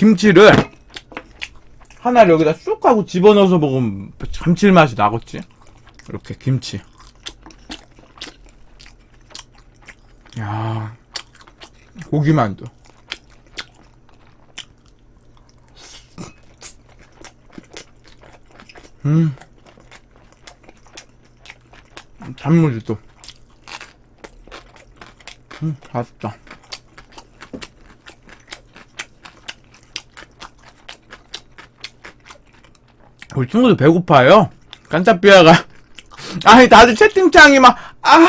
김치를 하나를 여기다 쑥 하고 집어넣어서 먹으면 감칠맛이 나겠지? 이렇게 김치. 야 고기만두. 음. 단무지 또. 음, 맛있다. 우리 친구들 배고파요. 깐짜삐아가. 아니, 다들 채팅창이 막, 아,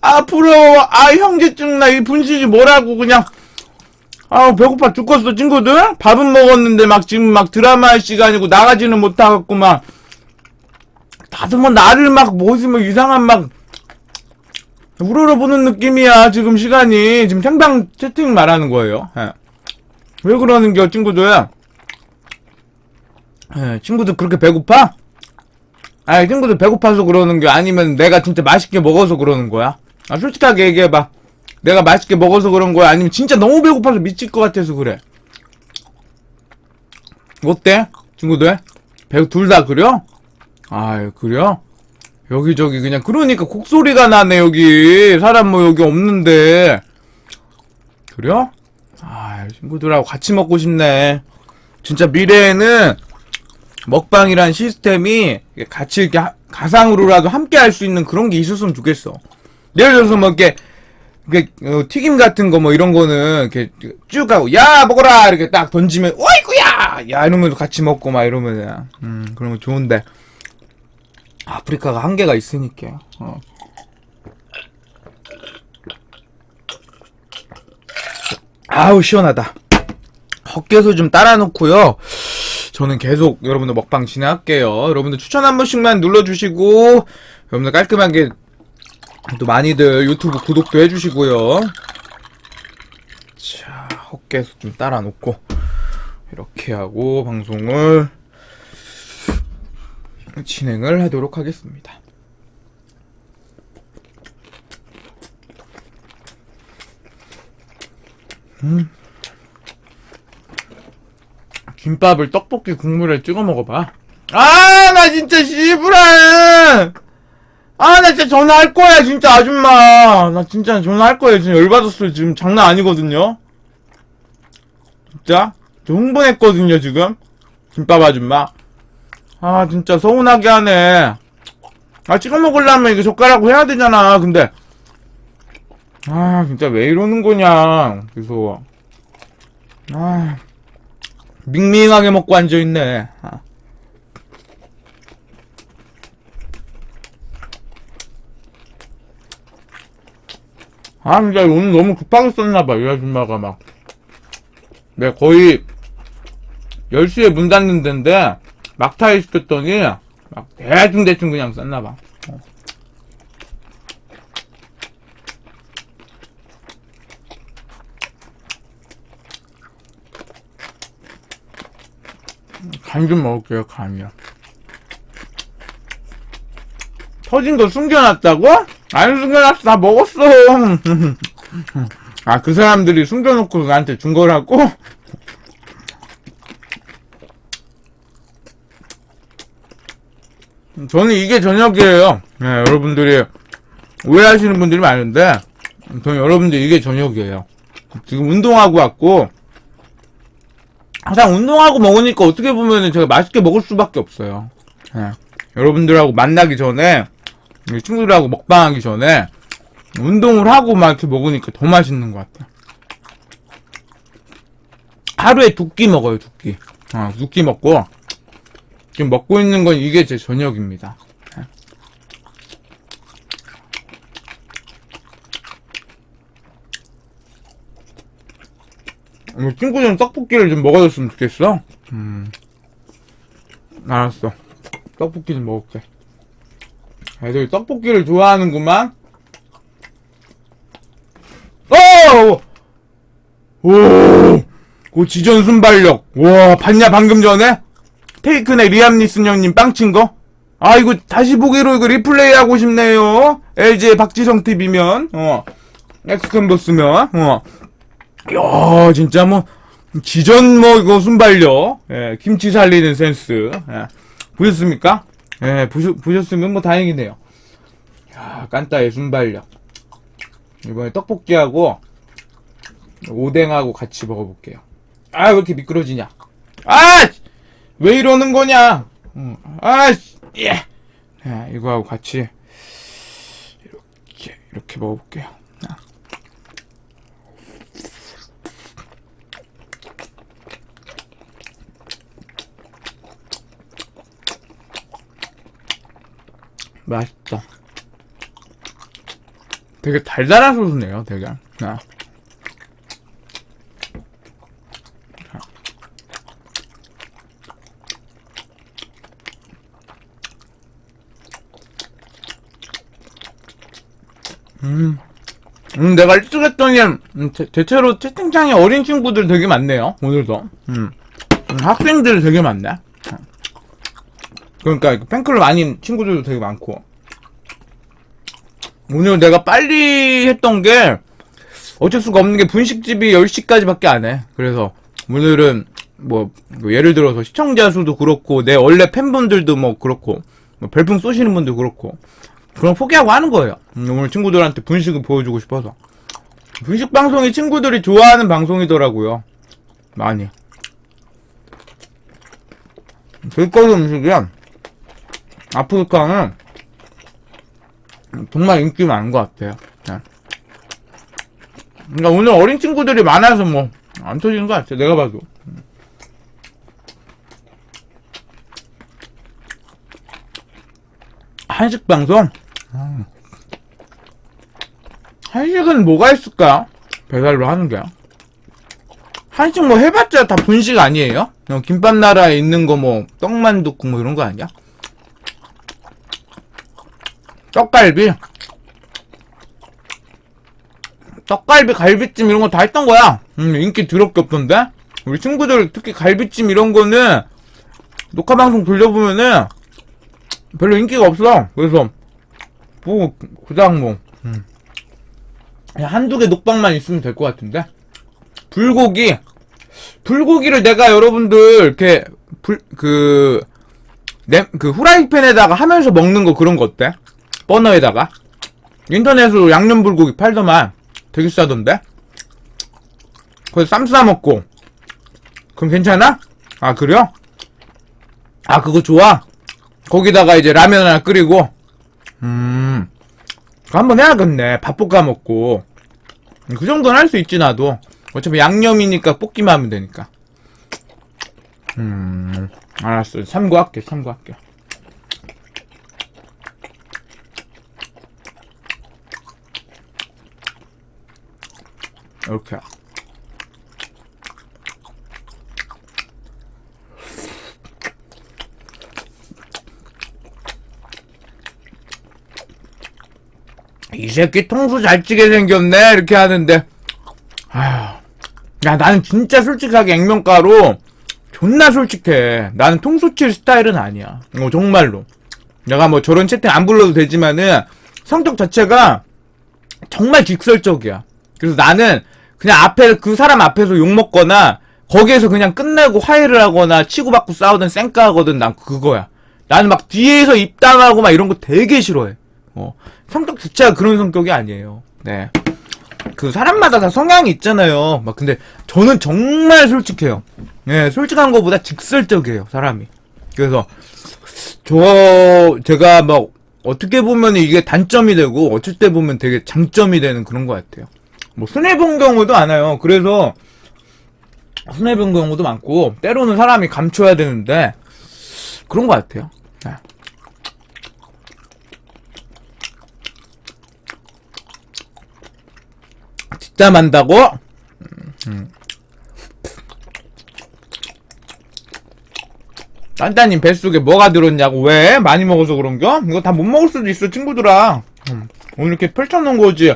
아, 부러워. 아, 형제증 나. 이 분식이 뭐라고, 그냥. 아, 배고파 죽겠어, 친구들. 밥은 먹었는데, 막, 지금 막 드라마 할 시간이고, 나가지는 못하겠고, 막. 다들 뭐, 나를 막, 뭐지, 뭐, 이상한 막, 우러러 보는 느낌이야, 지금 시간이. 지금 생방 채팅 말하는 거예요. 예. 왜 그러는 겨, 친구들? 예, 친구들 그렇게 배고파? 아니, 친구들 배고파서 그러는 게 아니면 내가 진짜 맛있게 먹어서 그러는 거야? 아, 솔직하게 얘기해봐. 내가 맛있게 먹어서 그런 거야? 아니면 진짜 너무 배고파서 미칠 것 같아서 그래? 어때? 친구들? 배, 둘다 그려? 아유, 그려? 여기저기 그냥, 그러니까 곡소리가 나네, 여기. 사람 뭐 여기 없는데. 그려? 아 친구들하고 같이 먹고 싶네. 진짜 미래에는 먹방이란 시스템이 같이 이렇게 하- 가상으로라도 함께 할 수 있는 그런 게 있었으면 좋겠어. 예를 들어서 뭐 이렇게, 이렇게 어, 튀김 같은 거 뭐 이런 거는 이렇게 쭉 하고 야 먹어라! 이렇게 딱 던지면 어이구야! 야 이러면서 같이 먹고 막 이러면 음거 좋은데. 아프리카가 한계가 있으니까 어. 아우 시원하다. 헛개수 좀 따라 놓고요 저는 계속 여러분들 먹방 진행할게요. 여러분들 추천 한 번씩만 눌러주시고, 여러분들 깔끔하게 또 많이들 유튜브 구독도 해주시고요. 자, 헛개수 좀 따라 놓고, 이렇게 하고 방송을 진행을 하도록 하겠습니다. 김밥을 떡볶이 국물에 찍어 먹어봐. 아, 나 진짜 씨부라! 아, 나 진짜 전화할 거야, 진짜 아줌마. 나 진짜 전화할 거야. 지금 열받았어요. 지금 장난 아니거든요. 진짜? 저 흥분했거든요, 지금. 김밥 아줌마. 아, 진짜 서운하게 하네. 아, 찍어 먹으려면 이거 젓가락으로 해야 되잖아. 근데. 아, 진짜 왜 이러는 거냐. 그래서. 아. 밍밍하게 먹고 앉아있네. 아. 아, 진짜 오늘 너무 급하게 썼나봐, 이 아줌마가 막. 내가 거의 10시에 문 닫는 데인데, 막타이 시켰더니, 막 대충대충 그냥 썼나봐. 간 좀 먹을게요, 간이요. 터진 거 숨겨놨다고? 안 숨겨놨어, 다 먹었어. 아, 그 사람들이 숨겨놓고 나한테 준 거라고? 저는 이게 저녁이에요. 네, 여러분들이 오해하시는 분들이 많은데, 저는 여러분들 이게 저녁이에요. 지금 운동하고 왔고, 항상 운동하고 먹으니까 어떻게 보면은 제가 맛있게 먹을 수밖에 없어요. 예. 여러분들하고 만나기 전에, 친구들하고 먹방하기 전에, 운동을 하고 막 이렇게 먹으니까 더 맛있는 것 같아요. 하루에 두 끼 먹어요, 두 끼. 어, 두끼 먹고, 지금 먹고 있는 건 이게 제 저녁입니다. 예. 우리 친구들은 떡볶이를 좀 먹어줬으면 좋겠어. 음. 알았어. 떡볶이 좀 먹을게. 애들이 떡볶이를 좋아하는구만. 어! 오! 그 지전 순발력. 와, 봤냐, 방금 전에? 테이크네 리암 니슨 형님 빵친 거? 아, 이거 다시 보기로 이거 리플레이 하고 싶네요. LG의 박지성 TV면, 어. 엑스컨버스면, 어. 야, 진짜 뭐, 지전 뭐 이거 순발력, 예, 김치 살리는 센스, 예, 보셨습니까? 예, 보셨, 보셨으면 뭐 다행이네요. 야, 깐따의 순발력. 이번에 떡볶이하고 오뎅하고 같이 먹어볼게요. 아, 왜 이렇게 미끄러지냐? 아! 왜 이러는 거냐? 음, 아, 예. 예, 이거하고 같이 이렇게, 이렇게 먹어볼게요. 맛있다. 되게 달달한 소스네요, 되게. 아. 음. 음, 내가 일찍 했더니, 음, 대, 대체로 채팅창에 어린 친구들 되게 많네요, 오늘도. 음. 음, 학생들 되게 많네. 어. 그러니까, 팬클럽 아닌 친구들도 되게 많고. 오늘 내가 빨리 했던 게, 어쩔 수가 없는 게 분식집이 10시까지밖에 안 해. 그래서, 오늘은, 뭐, 뭐 예를 들어서 시청자 수도 그렇고, 내 원래 팬분들도 뭐 그렇고, 뭐 별풍 쏘시는 분도 그렇고, 그럼 포기하고 하는 거예요. 음, 오늘 친구들한테 분식을 보여주고 싶어서. 분식 방송이 친구들이 좋아하는 방송이더라고요. 많이. 길거리 음식이야. 아프리카는 정말 인기 많은 것 같아요. 네. 그러니까 오늘 어린 친구들이 많아서 뭐, 안 터지는 것 같아. 내가 봐도. 한식 방송? 음. 한식은 뭐가 있을까? 배달로 하는 게. 한식 뭐 해봤자 다 분식 아니에요? 그냥 김밥 나라에 있는 거 뭐 떡만둣국 뭐 이런 거 아니야? 떡갈비. 떡갈비, 갈비찜 이런 거 다 했던 거야. 음, 인기 더럽게 없던데? 우리 친구들 특히 갈비찜 이런 거는 녹화 방송 돌려보면은 별로 인기가 없어. 그래서 뭐 그냥 뭐 음. 한두 개 녹방만 있으면 될 것 같은데 불고기 불고기를 내가 여러분들 이렇게 불 그 그 후라이팬에다가 하면서 먹는 거 그런 거 어때? 버너에다가 인터넷으로 양념 불고기 팔더만 되게 싸던데? 그래서 쌈 싸 먹고. 그럼 괜찮아? 아 그래요? 아 그거 좋아? 거기다가 이제 라면 하나 끓이고. 음 그거 한번 해야겠네. 밥 볶아 먹고. 그 정도는 할 수 있지 나도. 어차피 양념이니까 볶기만 하면 되니까. 음 알았어. 참고할게 참고할게 이렇게. 이 새끼 통수 잘 찌게 생겼네 이렇게 하는데. 아휴. 야 나는 진짜 솔직하게 액면가로 존나 솔직해. 나는 통수 칠 스타일은 아니야. 어 정말로. 내가 뭐 저런 채팅 안 불러도 되지만은 성격 자체가 정말 직설적이야 그래서 나는 그냥 앞에 그 사람 앞에서 욕 먹거나 거기에서 그냥 끝내고 화해를 하거나 치고받고 싸우든 쌩까하거든 난 그거야 나는 막 뒤에서 입당하고 막 이런 거 되게 싫어해 어 성격 자체가 그런 성격이 아니에요. 네. 그 사람마다 다 성향이 있잖아요. 막 근데 저는 정말 솔직해요. 예, 솔직한 것보다 직설적이에요, 사람이. 그래서 저 제가 막 어떻게 보면 이게 단점이 되고 어쩔 때 보면 되게 장점이 되는 그런 것 같아요. 뭐 손해 본 경우도 많아요. 그래서 손해 본 경우도 많고 때로는 사람이 감춰야 되는데 그런 것 같아요. 네. 뒷담한다고? 음. 딴따님 뱃속에 뭐가 들었냐고 왜? 많이 먹어서 그런겨? 이거 다 못 먹을 수도 있어 친구들아 음. 오늘 이렇게 펼쳐놓은 거지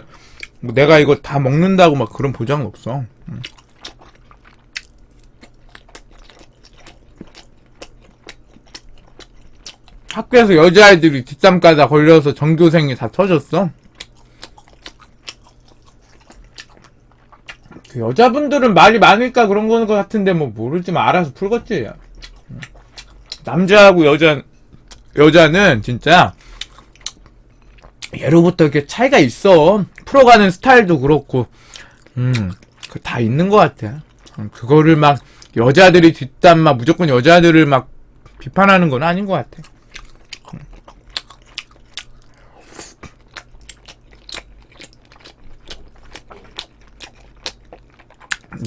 뭐 내가 이거 다 먹는다고 막 그런 보장은 없어 음. 학교에서 여자아이들이 뒷담 까다 걸려서 전교생이 다 터졌어 그 여자분들은 말이 많으니까 그런 거는 것 같은데 뭐 모르지만 알아서 풀겠지. 남자하고 여자 여자는 진짜 예로부터 이렇게 차이가 있어. 풀어가는 스타일도 그렇고, 음, 그다 있는 것 같아. 음, 그거를 막 여자들이 뒷담 막 무조건 여자들을 막 비판하는 건 아닌 것 같아.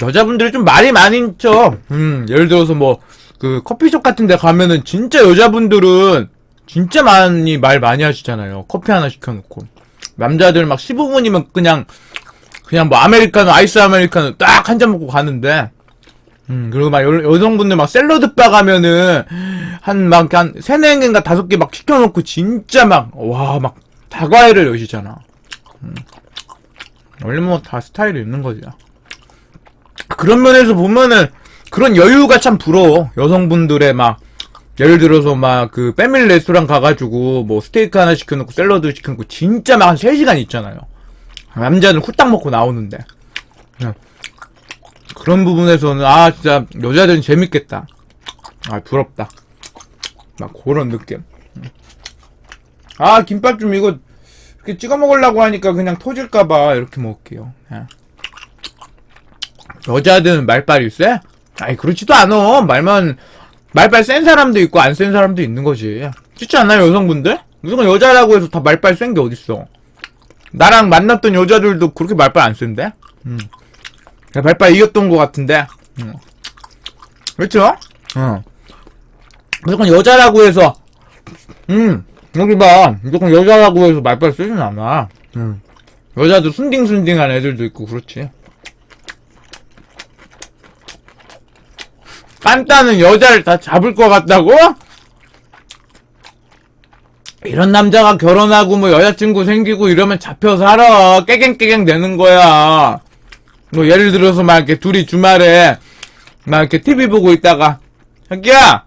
여자분들이 좀 말이 많이 쳐. 음, 예를 들어서 뭐, 그, 커피숍 같은 데 가면은 진짜 여자분들은 진짜 많이 말 많이 하시잖아요. 커피 하나 시켜놓고. 남자들 막 15분이면 그냥, 그냥 뭐 아메리카노, 아이스 아메리카노 딱 한 잔 먹고 가는데, 음, 그리고 막 여, 여성분들 막 샐러드 바 가면은, 한 막, 한 세네 개인가 다섯 개 막 시켜놓고 진짜 막, 와, 막, 다과일을 여시잖아. 음. 원래 뭐 다 스타일이 있는 거지. 그런 면에서 보면은 그런 여유가 참 부러워. 여성분들의 막 예를 들어서 막 그 패밀리 레스토랑 가가지고 뭐 스테이크 하나 시켜놓고 샐러드 시켜놓고 진짜 막 한 3시간 있잖아요. 남자는 후딱 먹고 나오는데. 그런 부분에서는 아 진짜 여자들은 재밌겠다. 아 부럽다. 막 그런 느낌. 아 김밥 좀 이거 이렇게 찍어 먹으려고 하니까 그냥 터질까봐 이렇게 먹을게요. 예. 여자들은 말빨이 세? 아니 그렇지도 않어 말만 말빨 센 사람도 있고 안 센 사람도 있는 거지 그렇지 않나요 여성분들? 무조건 여자라고 해서 다 말빨 센 게 어딨어 나랑 만났던 여자들도 그렇게 말빨 안 센데? 음. 말빨 이겼던 것 같은데 음. 그렇죠? 어. 무조건 여자라고 해서 음 여기 봐 무조건 여자라고 해서 말빨 쓰진 않아 음. 여자도 순딩순딩한 애들도 있고 그렇지 깐따는 여자를 다 잡을 것 같다고? 이런 남자가 결혼하고 뭐 여자친구 생기고 이러면 잡혀 살아. 깨갱깨갱 되는 거야. 뭐 예를 들어서 막 이렇게 둘이 주말에 막 이렇게 TV 보고 있다가 자기야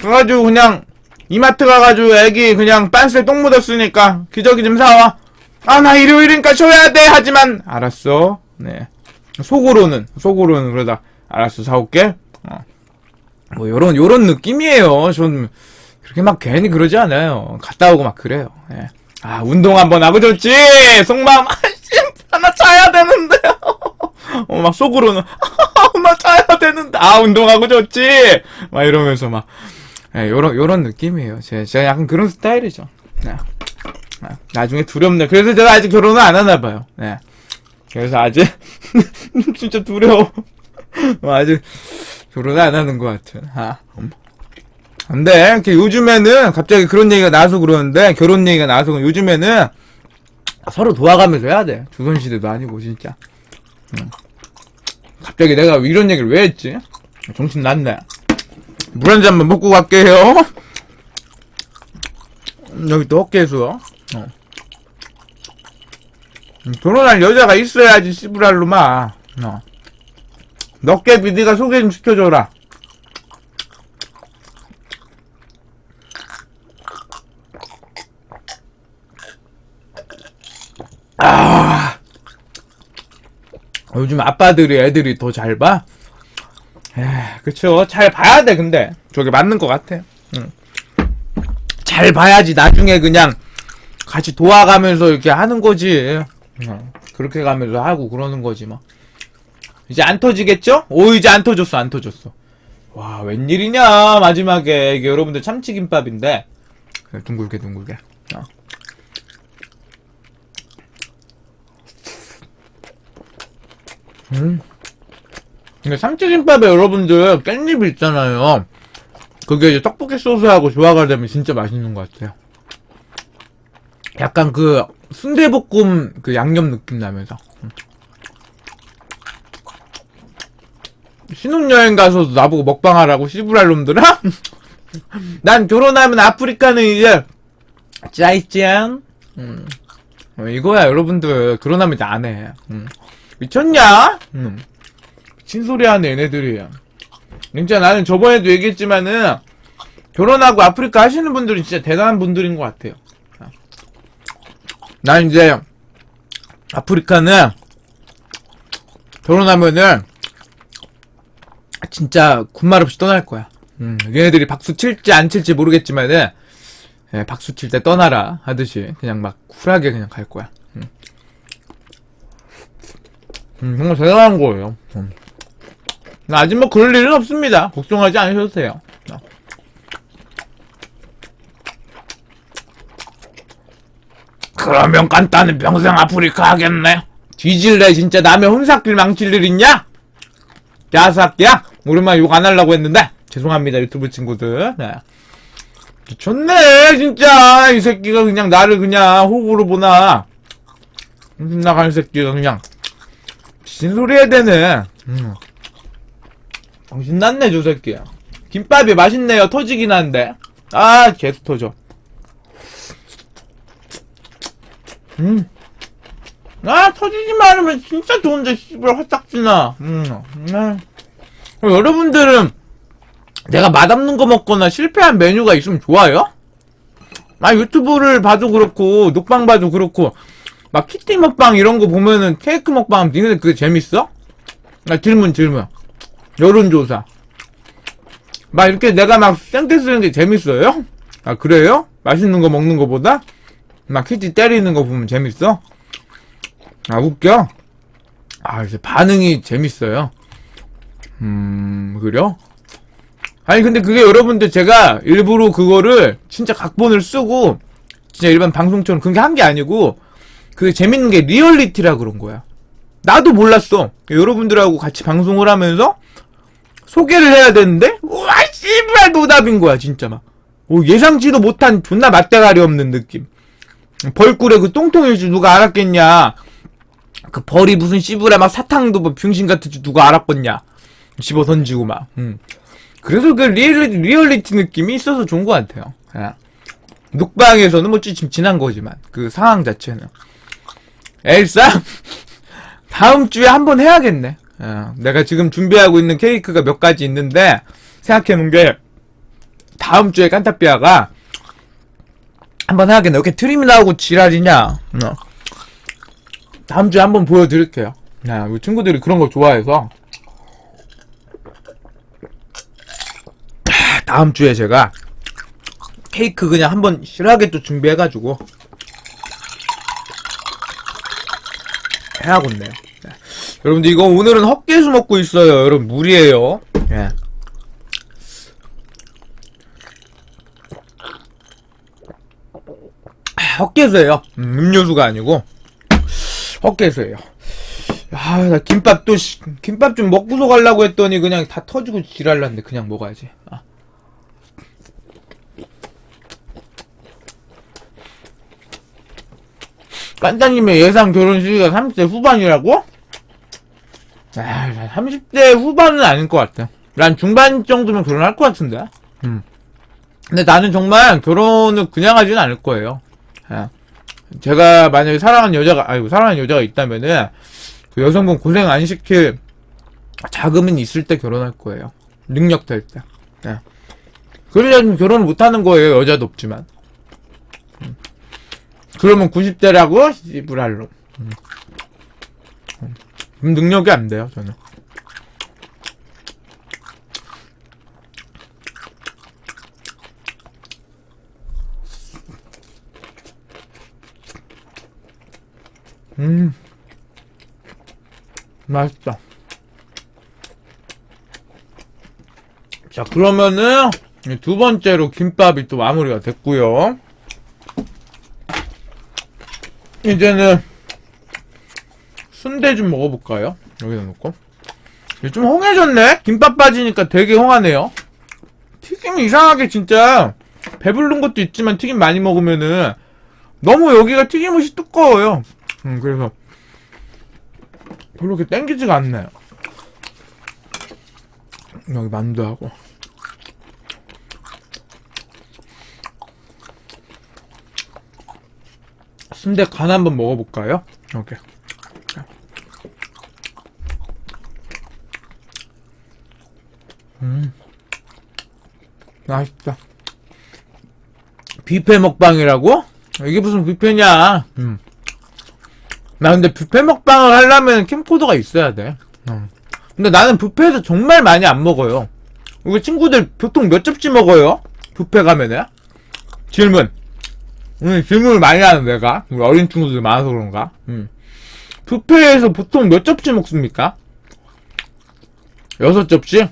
가가지고 그냥 이마트 가가지고 애기 그냥 빤스에 똥 묻었으니까 기저귀 좀 사와. 아 나 일요일이니까 쉬어야 돼 하지만 알았어. 네 속으로는 속으로는 그러다 알았어 사올게. 어. 뭐 요런 요런 느낌이에요. 전 그렇게 막 괜히 그러지 않아요. 갔다 오고 막 그래요. 예. 아 운동 한번 하고 좋지. 속마음 아씨 하나 짜야 되는데요. 어, 막 속으로는 나 짜야 되는데 아 운동하고 좋지. 막 이러면서 막 예, 요런 요런 느낌이에요. 제 제가 약간 그런 스타일이죠. 네. 아, 나중에 두렵네. 그래서 제가 아직 결혼을 안 하나 봐요. 네. 그래서 아직 진짜 두려워. 어, 아직 결혼을 안 하는 것 같은. 아. 근데 이렇게 요즘에는 갑자기 그런 얘기가 나와서 그러는데 결혼 얘기가 그런- 요즘에는 서로 도와가면서 해야 돼. 조선시대도 아니고 진짜. 음. 갑자기 내가 이런 얘기를 왜 했지? 정신 났네. 물 한 잔만 먹고 갈게요. 음, 여기 또 헛개수. 어. 음, 결혼할 여자가 있어야지 씨부랄로마. 어. 넉개비 네가 소개 좀 시켜줘라. 아, 요즘 아빠들이 애들이 더 잘 봐? 에, 그쵸. 잘 봐야 돼, 근데. 저게 맞는 것 같아. 응. 잘 봐야지, 나중에 그냥 같이 도와가면서 이렇게 하는 거지. 어, 그렇게 가면서 하고 그러는 거지, 뭐. 이제 안 터지겠죠? 오 이제 안 터졌어 안 터졌어. 와 웬일이냐 마지막에. 이게 여러분들 참치김밥인데. 둥글게 둥글게. 어. 음. 근데 참치김밥에 여러분들 깻잎이 있잖아요. 그게 이제 떡볶이 소스하고 조화가 되면 진짜 맛있는 것 같아요. 약간 그 순대볶음 그 양념 느낌 나면서 신혼여행 가서도 나보고 먹방하라고 씨부랄 놈들아? 난 결혼하면 아프리카는 이제 짜이짠 음. 어, 이거야 여러분들 결혼하면 이제 안해 음. 미쳤냐? 음. 친소리 하는 얘네들이 진짜 나는 저번에도 얘기했지만은 결혼하고 아프리카 하시는 분들이 진짜 대단한 분들인 것 같아요 난 이제 아프리카는 결혼하면은 진짜 군말 없이 떠날 거야. 음, 얘네들이 박수 칠지 안 칠지 모르겠지만은 예, 박수 칠 때 떠나라 하듯이 그냥 막 쿨하게 그냥 갈 거야. 음. 음, 정말 대단한 거예요. 음. 아직 뭐 그럴 일은 없습니다. 걱정하지 않으셔도 돼요. 어. 그러면 간단히 평생 아프리카 하겠네. 뒤질래 진짜 남의 혼사길 망칠 일 있냐? 야사끼야 오랜만에 욕 안 하려고 했는데 죄송합니다 유튜브 친구들. 네. 좋네 진짜 이 새끼가 그냥 나를 그냥 호구로 보나. 음, 나가는 새끼가 그냥 진소리 해야 되네. 음. 정신 났네 저 새끼야. 김밥이 맛있네요 터지긴 한데. 아 계속 터져. 음. 아, 터지지만 않으면 진짜 좋은데, 씨발, 화딱지나. 음, 음. 여러분들은 내가 맛없는 거 먹거나 실패한 메뉴가 있으면 좋아요? 아, 유튜브를 봐도 그렇고, 녹방 봐도 그렇고, 막 키티 먹방 이런 거 보면은 케이크 먹방 하면 니네 그게 재밌어? 나 질문, 질문. 여론조사. 막 이렇게 내가 막 생태 쓰는 게 재밌어요? 아, 그래요? 맛있는 거 먹는 거보다? 막 키티 때리는 거 보면 재밌어? 아, 웃겨? 아, 이제 반응이 재밌어요. 음, 그래요? 아니, 근데 그게 여러분들 제가 일부러 그거를 진짜 각본을 쓰고, 진짜 일반 방송처럼 그런 게한 게 아니고, 그게 재밌는 게 리얼리티라 그런 거야. 나도 몰랐어. 여러분들하고 같이 방송을 하면서 소개를 해야 되는데, 우와, 씨발 노답인 거야, 진짜 막. 오, 예상치도 못한 존나 맛대가리 없는 느낌. 벌꿀에 그 똥통일 줄 누가 알았겠냐. 그 벌이 무슨 씨부레 막 사탕도 뭐 병신 같은 줄 누가 알았겠냐. 집어 던지고 막. 음. 그래서 그 리얼리티, 리얼리티 느낌이 있어서 좋은 것 같아요. 예. 녹방에서는 뭐좀 지난 거지만 그 상황 자체는. 엘사 다음 주에 한번 해야겠네. 예. 내가 지금 준비하고 있는 케이크가 몇 가지 있는데 생각해 놓은 게 다음 주에 깐타피아가 한번 해야겠네. 이렇게 트림이 나오고 지랄이냐. 어. 다음 주에 한번 보여드릴게요. 야, 우리 친구들이 그런 거 좋아해서. 다음 주에 제가 케이크 그냥 한번 실하게 또 준비해가지고 해야겠네요. 네. 여러분들 이거 오늘은 헛개수 먹고 있어요. 여러분 물이에요. 예. 헛개수예요. 음, 음료수가 아니고 헛개수예요. 아, 나 김밥 또 씨, 김밥 좀 먹고서 가려고 했더니 그냥 다 터지고 지랄났는데 그냥 먹어야지. 아. 깐따님의 예상 결혼 시기가 30대 후반이라고? 아, 30대 후반은 아닐 것 같아. 난 중반 정도면 결혼할 것 같은데. 음. 근데 나는 정말 결혼을 그냥 하지는 않을 거예요. 예. 제가 만약에 사랑하는 여자가, 아이고, 사랑하는 여자가 있다면은, 그 여성분 고생 안 시킬 자금은 있을 때 결혼할 거예요. 능력 될 때. 예. 그러려면 결혼을 못 하는 거예요. 여자도 없지만. 음. 그러면 90대라고? 씨부랄로. 음. 능력이 안 돼요, 저는. 음. 맛있다. 자, 그러면은, 이두 번째로 김밥이 또 마무리가 됐고요 이제는, 순대 좀 먹어볼까요? 여기다 놓고. 좀 홍해졌네? 김밥 빠지니까 되게 홍하네요. 튀김이 이상하게 진짜, 배부른 것도 있지만 튀김 많이 먹으면은, 너무 여기가 튀김옷이 두꺼워요. 음, 그래서 별로 그렇게 땡기지가 않네요. 여기 만두하고. 순대 간 한번 먹어볼까요? 오케이. 음. 맛있다. 뷔페 먹방이라고? 이게 무슨 뷔페냐? 음. 나 근데 뷔페 먹방을 하려면 캠코더가 있어야 돼. 음. 근데 나는 뷔페에서 정말 많이 안 먹어요. 우리 친구들 보통 몇 접시 먹어요? 뷔페 가면은? 질문. 음, 질문을 많이 하는 내가. 우리 어린 친구들이 많아서 그런가? 음. 뷔페에서 보통 몇 접시 먹습니까? 여섯 접시?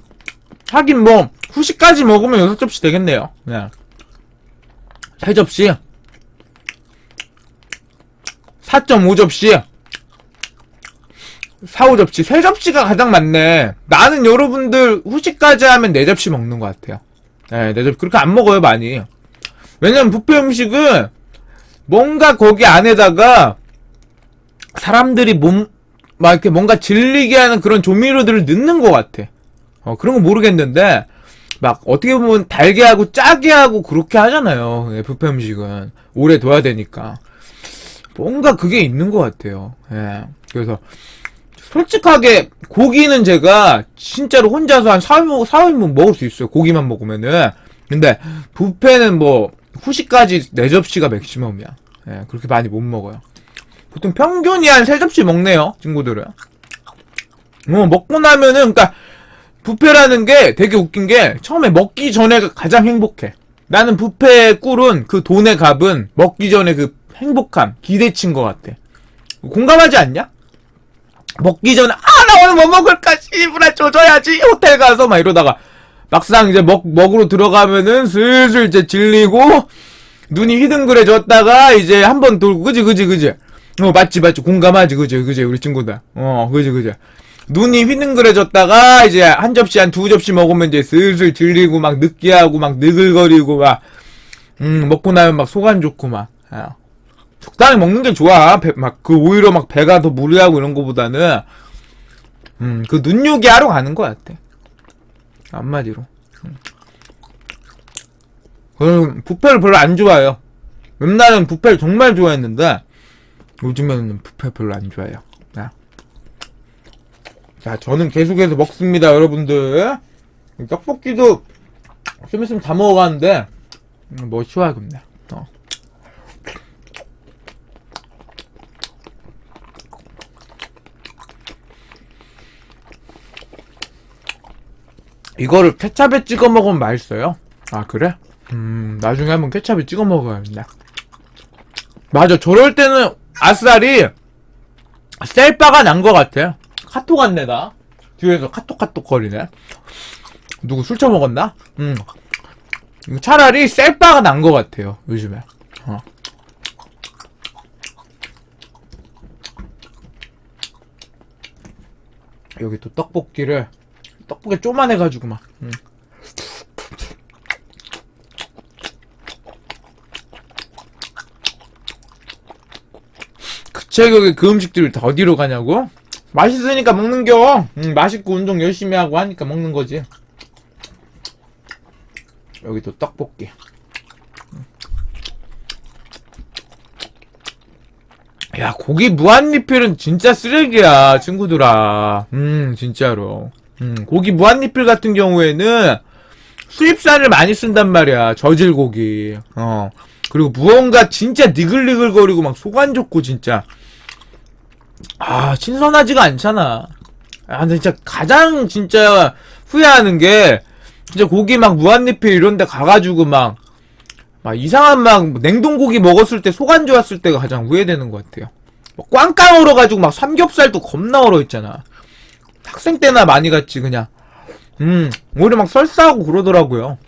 하긴 뭐, 후식까지 먹으면 여섯 접시 되겠네요. 네. 세 접시? 4.5접시? 4, 5접시. 3접시가 가장 많네. 나는 여러분들 후식까지 하면 4접시 먹는 것 같아요. 네, 4접시. 그렇게 안 먹어요, 많이. 왜냐면 뷔페 음식은 뭔가 거기 안에다가 사람들이 몸, 막 이렇게 뭔가 질리게 하는 그런 조미료들을 넣는 것 같아. 어, 그런 거 모르겠는데, 막 어떻게 보면 달게 하고 짜게 하고 그렇게 하잖아요. 예, 뷔페 음식은. 오래 둬야 되니까. 뭔가 그게 있는 것 같아요. 예. 그래서, 솔직하게, 고기는 제가 진짜로 혼자서 한 4, 4인분 먹을 수 있어요. 고기만 먹으면은. 근데, 뷔페는 뭐, 후식까지 4접시가 맥시멈이야. 예, 그렇게 많이 못 먹어요. 보통 평균이 한 3접시 먹네요, 친구들은. 뭐, 먹고 나면은, 그니까, 뷔페라는 게 되게 웃긴 게, 처음에 먹기 전에 가장 행복해. 나는 뷔페 꿀은 그 돈의 값은 먹기 전에 그 행복함, 기대치인 것 같아. 공감하지 않냐? 먹기 전에, 아, 나 오늘 뭐 먹을까? 씨부라 조져야지. 호텔 가서 막 이러다가, 막상 이제 먹, 먹으러 들어가면은 슬슬 이제 질리고, 눈이 휘둥그레졌다가 이제 한 번 돌고, 그지, 그지, 그지. 어, 맞지, 맞지. 공감하지, 그지, 그지. 우리 친구들. 어, 그지, 그지. 눈이 휘둥그레졌다가 이제 한 접시, 한 두 접시 먹으면 이제 슬슬 질리고 막 느끼하고 막 느글거리고 막, 음, 먹고 나면 막 속 안 좋고 막. 어. 적당히 먹는 게 좋아. 배, 막, 그, 오히려 막 배가 더 무리하고 이런 거보다는, 음, 그 눈요기 하러 가는 거 같아. 한마디로. 음. 저는 뷔페를 별로 안 좋아해요. 옛날엔 뷔페를 정말 좋아했는데, 요즘에는 뷔페 별로 안 좋아해요. 자, 자 저는 계속해서 먹습니다, 여러분들. 떡볶이도 좀 있으면 다 먹어가는데, 음, 뭐 쉬워야겠네. 어. 이거를 케찹에 찍어 먹으면 맛있어요. 아 그래? 음 나중에 한번 케찹에 찍어 먹어야겠네. 맞아 저럴 때는 아싸리 셀바가 난 것 같아. 카톡 왔네 나. 뒤에서 카톡 카톡 거리네. 누구 술 처먹었나? 음. 차라리 셀바가 난 것 같아요 요즘에. 어. 여기 또 떡볶이를 떡볶이 쪼만해가지고 막. 음. 그 체격에 그 음식들이 다 어디로 가냐고? 맛있으니까 먹는겨. 음, 맛있고 운동 열심히 하고 하니까 먹는 거지. 여기 또 떡볶이. 음. 야, 고기 무한 리필은 진짜 쓰레기야, 친구들아. 음, 진짜로. 음, 고기 무한 리필 같은 경우에는 수입산을 많이 쓴단 말이야. 저질 고기. 어. 그리고 무언가 진짜 니글니글거리고 막 속 안 좋고 진짜. 아, 신선하지가 않잖아. 아, 근데 진짜 가장 진짜 후회하는 게 진짜 고기 막 무한 리필 이런 데 가가지고 막, 막 이상한 막 냉동고기 먹었을 때 속 안 좋았을 때가 가장 후회되는 것 같아요. 막 꽝꽝 얼어가지고 막 삼겹살도 겁나 얼어 있잖아. 학생 때나 많이 갔지 그냥. 음 오히려 막 설사하고 그러더라고요